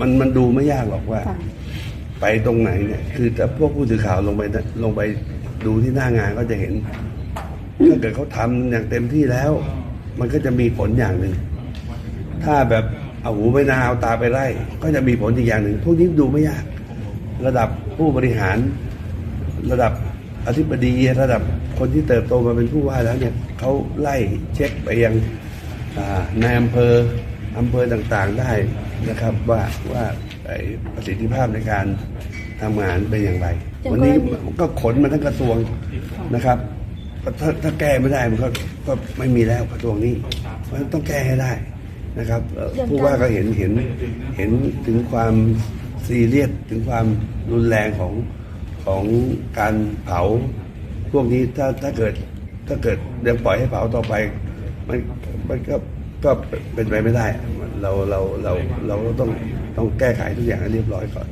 มันมันดูไม่ยากหรอกว่าค่ะไปตรงไหนเนี่ย คือถ้าพวกผู้สื่อข่าวลงไปลงไปดูที่หน้างานก็จะเห็น ถ้าเกิดเขาทำอย่างเต็มที่แล้ว มันก็จะมีผลอย่างหนึ่ง ถ้าแบบเอาหูไปนาเอาตาไปไล่ก็จะมีผลอีกอย่างหนึ่งพวกนี้ดูไม่ยาก ระดับผู้บริหาร ระดับอธิบดีระดับคนที่เติบโตมาเป็นผู้ว่าแล้วเนี่ยเขาไล่เช็คไปยังอ่าในอำเภอ อำเภอต่างๆได้นะครับว่าว่าประสิทธิภาพในการทำงานเป็นอย่างไร วันนี้ก็ขนมาทั้งกระทรวงนะครับถ้าถ้าแก้ไม่ได้มันก็ก็ไม่มีแล้วกระทรวงนี้เพราะฉะนั้นต้องแก้ให้ได้นะครับผู้ว่าก็เห็นเห็นเห็นถึงความซีเรียสถึงความรุนแรงของของการเผา พวกนี้ถ้าถ้าเกิดถ้าเกิดยังปล่อยให้เผาต่อไปมันมันก็ ก็เป็นไปไม่ได้ เราเราเราเราก็ต้องต้องแก้ไขทุกอย่างให้เรียบร้อยก่อน